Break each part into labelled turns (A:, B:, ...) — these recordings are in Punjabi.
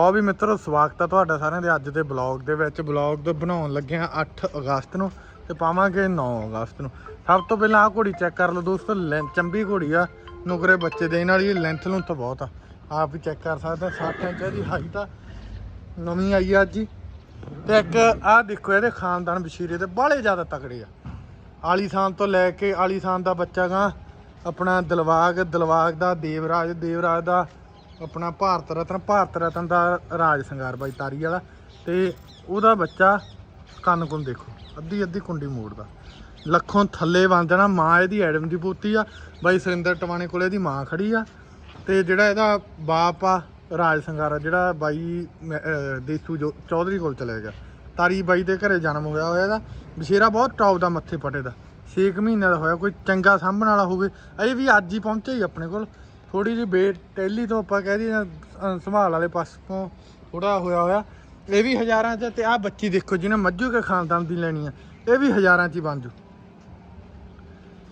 A: ਆ ਵੀ ਮਿੱਤਰੋ, ਸਵਾਗਤ ਆ ਤੁਹਾਡਾ ਸਾਰਿਆਂ ਦੇ ਅੱਜ ਦੇ ਬਲੌਗ ਦੇ ਵਿੱਚ। ਬਲੌਗ ਦੇ ਬਣਾਉਣ ਲੱਗਿਆ ਆ 8 ਅਗਸਤ ਨੂੰ ਤੇ ਪਾਵਾਂਗੇ 9 ਅਗਸਤ ਨੂੰ। ਸਭ ਤੋਂ ਪਹਿਲਾਂ ਆ ਘੋੜੀ ਚੈੱਕ ਕਰ ਲਓ ਦੋਸਤੋ, ਲੈਂ- ਚੰਬੀ ਘੋੜੀ ਆ। ਨੁਕਰੇ ਬੱਚੇ ਦੇ ਦੇਣ ਵਾਲੀ ਲੈਂਥ ਨੂੰ ਤਾਂ ਬਹੁਤ ਆ। ਆਪ ਵੀ ਚੈੱਕ ਕਰ ਸਕਦਾ 60 ਇੰਚ ਦੀ ਹਾਈਟ ਆ। ਨਵੀਂ ਆਈ ਆ ਅੱਜ ਹੀ। ਤੇ ਇੱਕ ਆਹ ਦੇਖੋ, ਇਹਦੇ ਖਾਨਦਾਨ ਬਸ਼ੀਰੇ ਦੇ ਬਾਹਲੇ ਜ਼ਿਆਦਾ ਤਕੜੇ ਆ। ਆਲੀਸਾਨ ਤੋਂ ਲੈ ਕੇ ਆਲੀਸਾਨ ਦਾ ਬੱਚਾ ਗਾ, ਆਪਣਾ ਦਿਲਵਾਗ ਦਿਲਵਾਗ ਦਾ ਦੇਵਰਾਜ ਦੇਵਰਾਜ ਦਾ ਆਪਣਾ ਭਾਰਤ ਰਤਨ ਭਾਰਤ ਰਤਨ ਦਾ ਰਾਜ ਸੰਗਾਰ ਬਾਈ ਤਾਰੀ ਵਾਲਾ ਤੇ ਉਹਦਾ ਬੱਚਾ ਕੰਨ ਕੁੰਨ ਦੇਖੋ, ਅੱਧੀ ਅੱਧੀ ਕੁੰਡੀ ਮੋੜਦਾ। ਲੱਖੋਂ ਥੱਲੇ ਬਣ ਜਾਣਾ, ਮਾਂ ਇਹਦੀ ਐਡਮ ਦੀ ਪੋਤੀ ਆ, ਬਾਈ ਸੁਰਿੰਦਰ ਟਵਾਣੇ ਕੋਲੇ ਇਹਦੀ ਮਾਂ ਖੜੀ ਆ ਤੇ ਜਿਹੜਾ ਇਹਦਾ ਬਾਪ ਆ, ਰਾਜ ਸੰਗਾਰਾ ਜਿਹੜਾ ਬਾਈ, ਮੈਂ- ਦੇਸੂ ਜੋ, ਚੌਧਰੀ ਕੋਲ ਚਲੇ ਗਿਆ। ਤਾਰੀ ਬਾਈ ਦੇ ਘਰੇ ਜਨਮ ਹੋਇਆ ਹੋਇਆ ਇਹਦਾ, ਬਸ਼ੇਰਾ ਬਹੁਤ ਟੌਪ ਦਾ ਮੱਥੇ ਪਟੇ ਦਾ। 6 ਮਹੀਨੇ ਦਾ ਹੋਇਆ, ਕੋਈ ਚੰਗਾ ਸਾਂਭਣ ਵਾਲਾ ਹੋਵੇ ਅਜੇ ਵੀ ਅੱਜ ਹੀ ਪਹੁੰਚਿਆ ਹੀ ਆਪਣੇ ਕੋਲ। ਥੋੜੀ ਜਿਹੀ ਬੇਟ ਟੈਲੀ ਤੋਂ ਆਪਾਂ ਕਹਿ ਦਈਏ ਸੰਭਾਲ ਵਾਲੇ ਪਾਸੋਂ ਥੋੜਾ ਹੋਇਆ ਹੋਇਆ। ਇਹ ਵੀ ਹਜ਼ਾਰਾਂ ਚ ਤੇ ਆ ਬੱਚੀ ਦੇਖੋ ਜਿਹਨੇ ਮੱਝੂ ਕੇ ਖਾਨਦਾਨ ਦੀ ਲੈਣੀ ਆ, ਇਹ ਵੀ ਹਜ਼ਾਰਾਂ ਚ ਹੀ ਬਣ ਜੂ।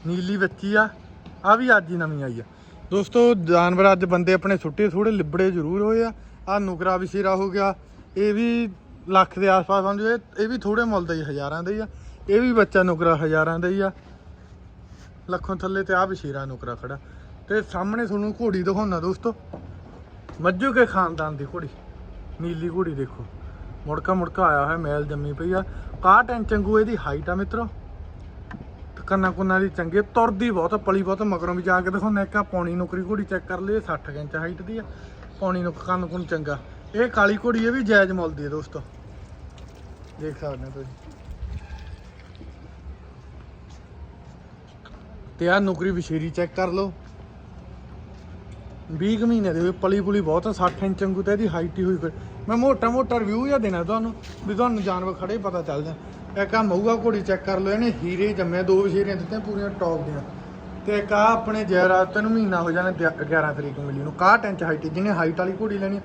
A: ਨੀਲੀ ਬੱਚੀ ਆ ਆ ਵੀ ਅੱਜ ਹੀ ਨਵੀਂ ਆਈ ਆ। ਦੋਸਤੋ, ਜਾਨਵਰ ਅੱਜ ਬੰਦੇ ਆਪਣੇ ਸੁੱਟੇ ਥੋੜੇ ਲਿਬੜੇ ਜ਼ਰੂਰ ਹੋਏ ਆ। ਆ ਨੁਕਰਾ ਵੀ ਸਿਰਾ ਹੋ ਗਿਆ, ਇਹ ਵੀ ਲੱਖ ਦੇ ਆਸ-ਪਾਸ ਸਮਝੋ ਇਹ ਇਹ ਵੀ ਥੋੜੇ ਮੁੱਲ ਦਾ ਹੀ ਹਜ਼ਾਰਾਂ ਦਾ ਹੀ ਆ। ਇਹ ਵੀ ਬੱਚਾ ਨੁਕਰਾ ਹਜ਼ਾਰਾਂ ਦਾ ਹੀ ਆ। ਲੱਖੋਂ ਥੱਲੇ ਤੇ ਆ ਵੀ ਸ਼ੇਰਾ ਨੁਕਰਾ ਖੜਾ। ਤੇ ਸਾਹਮਣੇ ਤੁਹਾਨੂੰ ਘੋੜੀ ਦਿਖਾਉਣਾ ਦੋਸਤੋ। ਮੱਝੂ ਕੇ ਖਾਨਦਾਨ ਦੀ ਘੋੜੀ। ਨੀਲੀ ਘੋੜੀ ਦੇਖੋ। ਮੁੜਕਾ ਮੁੜਕਾ ਆਇਆ ਹੋਇਆ, ਮੈਲ ਜੰਮੀ ਪਈ ਆ। 61 ਇੰਚ ਵਾਂਗੂ ਇਹਦੀ ਹਾਈਟ ਆ ਮਿੱਤਰੋ। ਤੇ ਕੰਨਾਂ ਕੁੰਨਾਂ ਦੀ ਚੰਗੇ ਤੁਰਦੀ ਬਹੁਤ, ਪਲੀ ਬਹੁਤ, ਮਗਰੋਂ ਵੀ ਜਾ ਕੇ ਦਿਖਾਉਣਾ ਇੱਕ ਆ ਪੌਣੀ ਨੌਕਰੀ ਘੋੜੀ ਚੈੱਕ ਕਰ ਲਈ, ਇਹ 60 ਇੰਚ ਹਾਈਟ ਦੀ ਆ। ਪੌਣੀ ਨੂੰ ਕੰਨ ਕੁੰਨ ਚੰਗਾ। ਇਹ ਕਾਲੀ ਘੋੜੀ ਇਹ ਵੀ ਜਾਇਜ਼ ਮੁੱਲ ਦੀ ਹੈ ਦੋਸਤੋ। ਦੇਖ ਸਕਦੇ ਹੋ ਤੁਸੀਂ। ਤੇ ਆ ਨੌਕਰੀ ਵਿਸ਼ੇਰੀ ਚੈੱਕ ਕਰ ਲਓ। 20 ਕੁ ਮਹੀਨੇ ਦੇ ਹੋਏ, ਪਲੀ ਪੁਲੀ ਬਹੁਤ ਆ 60 ਇੰਚ ਵਾਂਗੂ ਤਾਂ ਇਹਦੀ ਹਾਈਟ ਹੀ ਹੋਈ ਫਿਰ। ਮੈਂ ਮੋਟਾ ਮੋਟਾ ਰਿਵਿਊ ਜਾਂ ਦੇਣਾ ਤੁਹਾਨੂੰ, ਵੀ ਤੁਹਾਨੂੰ ਜਾਨਵਰ ਖੜੇ ਹੀ ਪਤਾ ਚੱਲ ਜਾ ਇੱਕ ਆ ਮਊਆ ਘੋੜੀ ਚੈੱਕ ਕਰ ਲਓ, ਇਹਨੇ ਹੀਰੇ ਹੀ ਜੰਮਿਆ ਦੋ ਵਿਸ਼ੇਰੀਆਂ ਦਿੱਤੀਆਂ, ਪੂਰੀਆਂ ਟੌਪ ਦੀਆਂ। ਤੇ ਇੱਕ ਆ ਆਪਣੇ ਜੈਰਾਤ ਨੂੰ ਮਹੀਨਾ ਹੋ ਜਾਣਾ ਦਿਆ- 11 ਤਰੀਕ ਨੂੰ ਮਿਲੀ ਨੂੰ 61 ਇੰਚ ਹਾਈਟ ਜਿਹਨੇ ਹਾਈਟ ਵਾਲੀ ਘੋੜੀ ਲੈਣੀ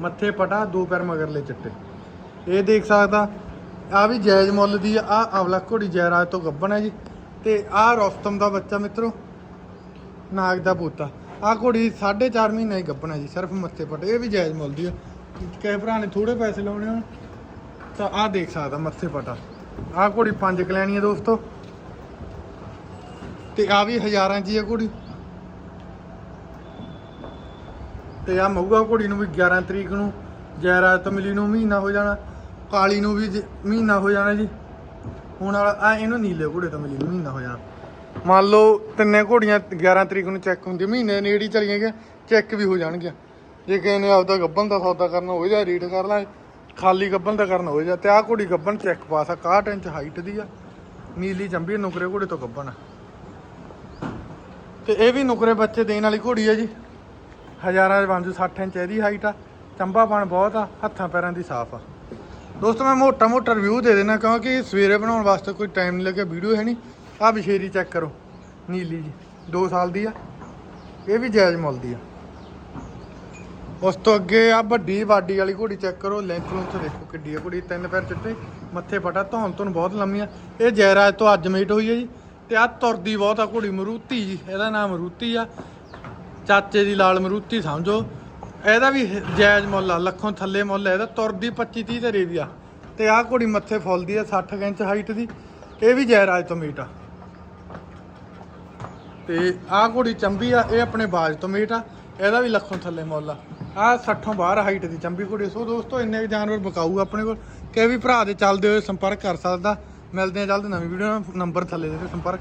A: ਮੱਥੇ ਪਟਾ, ਦੋ ਪੈਰ ਮਗਰਲੇ ਚਿੱਟੇ। ਇਹ ਦੇਖ ਸਕਦਾ ਆ ਵੀ ਜਾਇਜ਼ ਮੁੱਲ ਦੀ ਆ, ਆਹ ਅਵਲਾ ਘੋੜੀ ਜੈਰਾਜ ਤੋਂ ਗੱਬਣ ਹੈ ਜੀ। ਤੇ ਆ ਰੋਸਤਮ ਦਾ ਬੱਚਾ ਮਿੱਤਰੋ, ਨਾਗ ਦਾ ਪੋਤਾ। ਆ ਘੋੜੀ 4.5 ਮਹੀਨੇ ਹੀ ਗੱਭਣਾ ਜੀ, ਸਿਰਫ ਮੱਥੇ ਪਟੇ, ਇਹ ਵੀ ਜਾਇਜ਼ ਮੁੱਲ ਦੀ ਆ। ਕਿਸੇ ਭਰਾ ਨੇ ਥੋੜੇ ਪੈਸੇ ਲਾਉਣੇ ਹੋਣ, ਤਾਂ ਆ ਦੇਖ ਸਕਦਾ ਮੱਥੇ ਪਟਾ ਆ। ਘੋੜੀ ਪੰਜ ਕਲੈਣੀ ਹੈ ਦੋਸਤੋ। ਤੇ ਆ ਵੀ ਹਜ਼ਾਰਾਂ 'ਚ ਹੀ ਆ ਘੋੜੀ। ਤੇ ਆ ਮਊਗਾ ਘੋੜੀ ਨੂੰ ਵੀ 11 ਤਰੀਕ ਨੂੰ ਜੈਰਾਜ ਤੋਂ ਮਿਲੀ ਨੂੰ ਮਹੀਨਾ ਹੋ ਜਾਣਾ, ਕਾਲੀ ਨੂੰ ਵੀ ਜ- ਮਹੀਨਾ ਹੋ ਜਾਣਾ ਜੀ। ਹੁਣ ਵਾਲਾ ਆ ਇਹਨੂੰ ਨੀਲੇ ਘੋੜੇ ਤੋਂ ਮਿਲੀ ਨੂੰ ਮਹੀਨਾ ਹੋ ਜਾਣਾ। ਮੰਨ ਲਓ ਤਿੰਨੇ ਘੋੜੀਆਂ 11 ਤਰੀਕ ਨੂੰ ਚੈੱਕ ਹੁੰਦੀ ਮਹੀਨੇ ਨੇੜੇ ਹੀ ਚਲੀਆਂ ਗਿਆ ਚੈੱਕ ਵੀ ਹੋ ਜਾਣਗੀਆਂ। ਜੇ ਕਿਸੇ ਨੇ ਆਪਦਾ ਗੱਬਨ ਦਾ ਸੌਦਾ ਕਰਨਾ ਹੋਵੇ ਜਾਂ ਰੀਟ ਕਰ ਲਾ, ਖਾਲੀ ਗੱਬਨ ਦਾ ਕਰਨਾ ਹੋਵੇ ਜਾਂ ਤੇ ਆਹ ਘੋੜੀ ਗੱਬਨ ਚੈੱਕ ਪਾਸ ਆ 61 ਇੰਚ ਹਾਈਟ ਦੀ ਆ, ਨੀਲੀ ਚੰਬੀ ਨੁਕਰੇ ਘੋੜੇ ਤੋਂ ਗੱਬਨ ਆ। ਤੇ ਇਹ ਵੀ ਨੁਕਰੇ ਬੱਚੇ ਦੇਣ ਵਾਲੀ ਘੋੜੀ ਆ ਜੀ। ਹਜ਼ਾਰਾਂ ਦੇ ਬੰਜੂ 60 ਇੰਚ ਇਹਦੀ ਹਾਈਟ ਆ, ਚੰਬਾ ਬਣ ਬਹੁਤ ਆ, ਹੱਥਾਂ ਪੈਰਾਂ ਦੀ ਸਾਫ਼ ਆ। ਦੋਸਤੋ, ਮੈਂ ਮੋਟਾ ਮੋਟਾ ਰਿਵਿਊ ਦੇ ਦੇਣਾ ਕਿਉਂਕਿ ਸਵੇਰੇ ਬਣਾਉਣ ਵਾਸਤੇ ਕੋਈ ਟਾਈਮ ਨਹੀਂ ਲੱਗਿਆ ਵੀਡੀਓ ਹੈ ਨਹੀਂ ਆ ਵਿਸ਼ੇਰੀ ਚੈੱਕ ਕਰੋ, ਨੀਲੀ ਜੀ 2 ਸਾਲ ਦੀ ਆ, ਇਹ ਵੀ ਜਾਇਜ਼ ਮੁੱਲ ਦੀ ਆ। ਉਸ ਤੋਂ ਅੱਗੇ ਆ ਵੱਡੀ ਵਾਡੀ ਵਾਲੀ ਘੋੜੀ ਚੈੱਕ ਕਰੋ ਲੈਂਥ ਲੂੰਥ ਦੇਖੋ ਕਿੱਡੀ ਆ ਘੋੜੀ ਤਿੰਨ ਪੈਰ ਚਿੱਟੇ, ਮੱਥੇ ਫਟਾ, ਧੌਣ ਧੁਨ ਬਹੁਤ ਲੰਮੀ ਆ। ਇਹ ਜੈਰਾਜ ਤੋਂ ਅੱਜ ਮੀਟ ਹੋਈ ਹੈ ਜੀ, ਤੇ ਆ ਤੁਰਦੀ ਬਹੁਤ ਆ ਘੋੜੀ, ਮਰੂਤੀ ਜੀ, ਇਹਦਾ ਨਾਮ ਮਰੂਤੀ ਆ। ਚਾਚੇ ਦੀ ਲਾਲ ਮਰੂਤੀ ਸਮਝੋ, ਇਹਦਾ ਵੀ ਹ- ਜਾਇਜ਼ ਮੁੱਲ ਆ, ਲੱਖੋਂ ਥੱਲੇ ਮੁੱਲ ਆ, ਇਹਦਾ ਤੁਰਦੀ 25 30 ਤੇ ਰੇਦੀ ਆ। ਤੇ ਆਹ ਘੋੜੀ ਮੱਥੇ ਫੁੱਲਦੀ ਆ 60 ਇੰਚ ਹਾਈਟ ਦੀ, ਇਹ ਵੀ ਜੈਰਾਜ ਤੋਂ ਮੀਟ ਆ। ਤੇ ਆਹ ਘੋੜੀ ਚੰਬੀ ਆ, ਇਹ ਆਪਣੇ ਬਾਜ ਤੋਂ ਮੀਟ ਆ, ਇਹਦਾ ਵੀ ਲੱਖੋਂ ਥੱਲੇ ਮੁੱਲ ਆ। ਆਹ 60 ਬਾਹਰ ਹਾਈਟ ਦੀ ਚੰਬੀ ਘੋੜੀ ਸੋ ਦੋਸਤੋ, ਇੰਨੇ ਵੀ ਜਾਨਵਰ ਬਕਾਊ ਆਪਣੇ ਕੋਲ। ਕਿ ਵੀ ਭਰਾ ਦੇ ਚੱਲਦੇ ਹੋਏ ਸੰਪਰਕ ਕਰ ਸਕਦਾ। ਮਿਲਦੇ ਆ ਜਲਦ ਨਵੀਂ ਵੀਡੀਓ ਨਾਲ, ਨੰਬਰ ਥੱਲੇ ਦੇ ਸੰਪਰਕ